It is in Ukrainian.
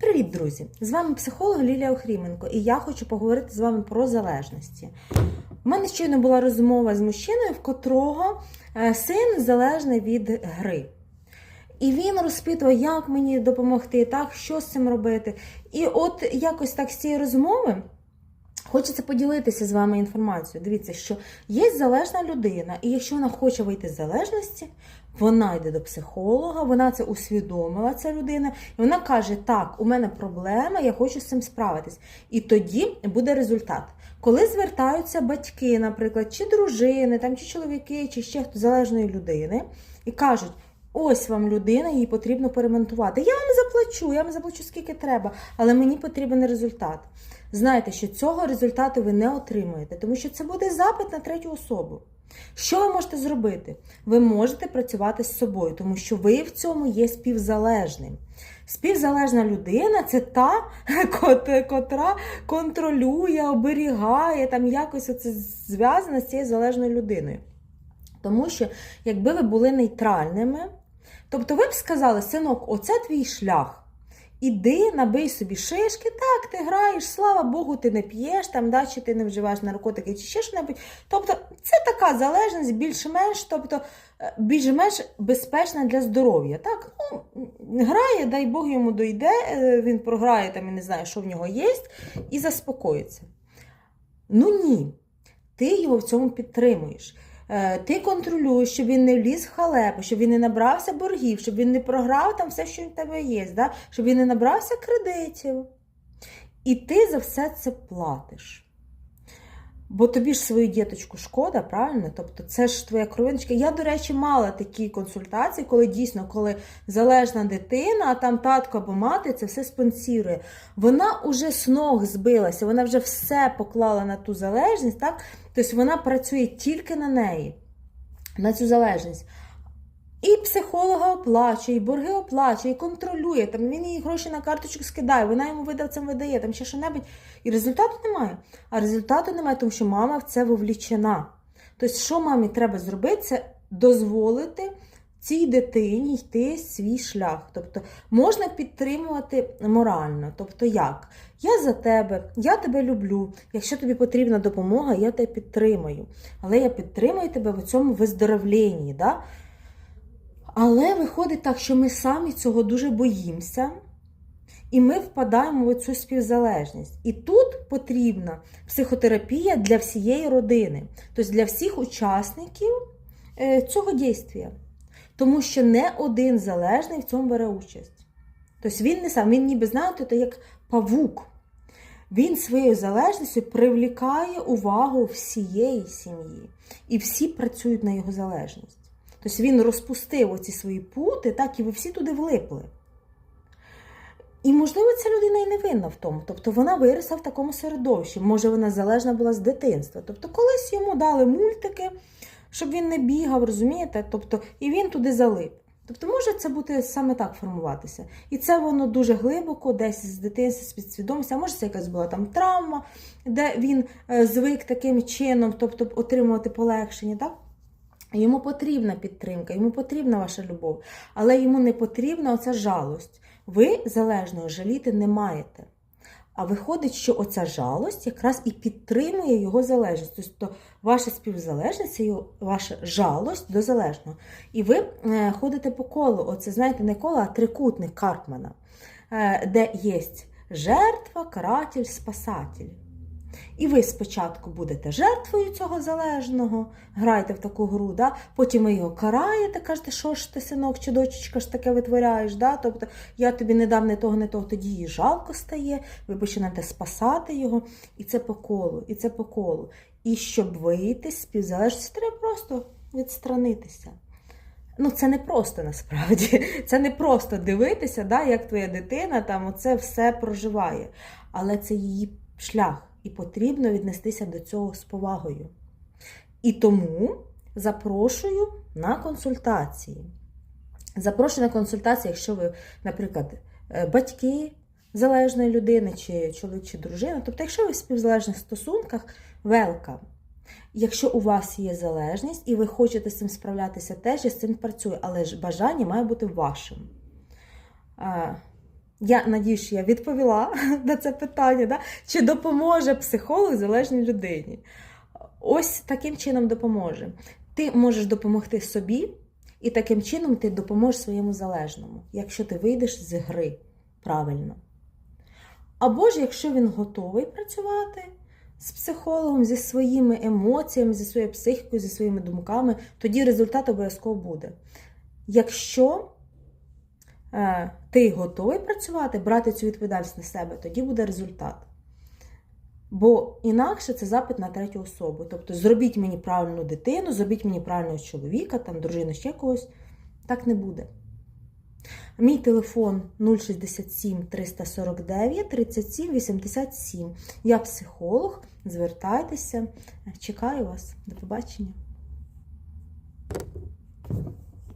Привіт, друзі! З вами психолог Лілія Охріменко, і я хочу поговорити з вами про залежності. У мене щойно була розмова з мужчиною, в котрого е, син залежний від гри. І він розпитував, як мені допомогти, так, що з цим робити. І от якось так з цієї розмови хочеться поділитися з вами інформацією. Дивіться, що є залежна людина, і якщо вона хоче вийти з залежності, вона йде до психолога, вона це усвідомила, ця людина, і вона каже: Так, у мене проблема, я хочу з цим справитись. І тоді буде результат. Коли звертаються батьки, наприклад, чи дружини, там, чи чоловіки, чи ще хто залежної людини, і кажуть. Ось вам людина, її потрібно перемонтувати. Я вам заплачу, я вам заплачу скільки треба, але мені потрібен результат. Знайте, що цього результату ви не отримаєте, тому що це буде запит на третю особу. Що ви можете зробити? Ви можете працювати з собою, тому що ви в цьому є співзалежним. Співзалежна людина це та, котра контролює, оберігає, там якось оце зв'язана з цією залежною людиною. Тому що, якби ви були нейтральними, тобто ви б сказали, синок, оце твій шлях. Іди, набий собі шишки, так, ти граєш, слава Богу, ти не п'єш, там, да, чи ти не вживаєш наркотики, чи ще що-небудь. Тобто, це така залежність більш-менш, тобто, е, більш-менш безпечна для здоров'я. Так? Ну, грає, дай Бог йому дойде, е, він програє, там, я не знаю, що в нього є, і заспокоїться. Ну ні, ти його в цьому підтримуєш. Е, Ти контролюєш, щоб він не вліз в халепу, щоб він не набрався боргів, щоб він не програв там все, що в тебе є, да? щоб він не набрався кредитів. І ти за все це платиш. Бо тобі ж свою діточку шкода, правильно? Тобто це ж твоя кровиночка. Я, до речі, мала такі консультації, коли дійсно, коли залежна дитина, а там татко або мати це все спонсірує. Вона вже з ног збилася, вона вже все поклала на ту залежність, так? Тобто вона працює тільки на неї, на цю залежність. І психолога оплачує, і борги оплачує, і контролює. Там він їй гроші на карточку скидає, вона йому видавцем видає, там ще що-небудь. І результату немає. А результату немає, тому що мама в це вовлічена. Тобто, що мамі треба зробити, це дозволити цій дитині йти свій шлях. Тобто можна підтримувати морально. Тобто, як? Я за тебе, я тебе люблю. Якщо тобі потрібна допомога, я тебе підтримаю. Але я підтримую тебе в цьому виздоровленні. Да? Але виходить так, що ми самі цього дуже боїмося, і ми впадаємо в цю співзалежність. І тут потрібна психотерапія для всієї родини, тобто для всіх учасників е, цього дійства. Тому що не один залежний в цьому бере участь. Тобто він не сам, він ніби знаєте, то як павук. Він своєю залежністю привлікає увагу всієї сім'ї. І всі працюють на його залежність. Тобто він розпустив оці свої пути, так, і ви всі туди влипли. І, можливо, ця людина і не винна в тому. Тобто вона виросла в такому середовищі. Може, вона залежна була з дитинства. Тобто, колись йому дали мультики, щоб він не бігав, розумієте? Тобто, і він туди залип. Тобто, може це бути саме так формуватися. І це воно дуже глибоко, десь з дитинства, з підсвідомості, а може це якась була там травма, де він е, звик таким чином, тобто отримувати полегшення. так? Йому потрібна підтримка, йому потрібна ваша любов, але йому не потрібна оця жалость. Ви залежного жаліти не маєте. А виходить, що оця жалость якраз і підтримує його залежність. Тобто ваша співзалежність це ваша жалость до залежного. І ви е, ходите по колу. Оце, знаєте, не коло, а трикутник Карпмана, е, де є жертва, каратель, спасатель. І ви спочатку будете жертвою цього залежного, граєте в таку гру, да? потім ви його караєте, кажете, що ж ти, синок чи дочечка ж таке витворяєш. Да? Тобто я тобі не дав не того, не того, тоді їй жалко стає, ви починаєте спасати його, і це по колу, і це по колу. І щоб вийти з співзалежності, треба просто відстранитися. Ну, це не просто насправді. Це не просто дивитися, да, як твоя дитина там оце все проживає. Але це її шлях, і потрібно віднестися до цього з повагою. І тому запрошую на консультації. Запрошую на консультації, якщо ви, наприклад, е, батьки залежної людини, чи чоловік, чи дружина. Тобто, якщо ви в співзалежних стосунках, welcome. Якщо у вас є залежність і ви хочете з цим справлятися, теж я з цим працюю, але ж бажання має бути вашим. Я надію, що я відповіла на це питання, да? чи допоможе психолог залежній людині. Ось таким чином допоможе. Ти можеш допомогти собі, і таким чином ти допоможеш своєму залежному, якщо ти вийдеш з гри правильно. Або ж якщо він готовий працювати з психологом, зі своїми емоціями, зі своєю психікою, зі своїми думками, тоді результат обов'язково буде. Якщо ти готовий працювати, брати цю відповідальність на себе, тоді буде результат. Бо інакше це запит на третю особу. Тобто, зробіть мені правильну дитину, зробіть мені правильного чоловіка, там, дружину, ще когось. Так не буде. Мій телефон 067 349 37 87. Я психолог. Звертайтеся. Чекаю вас. До побачення.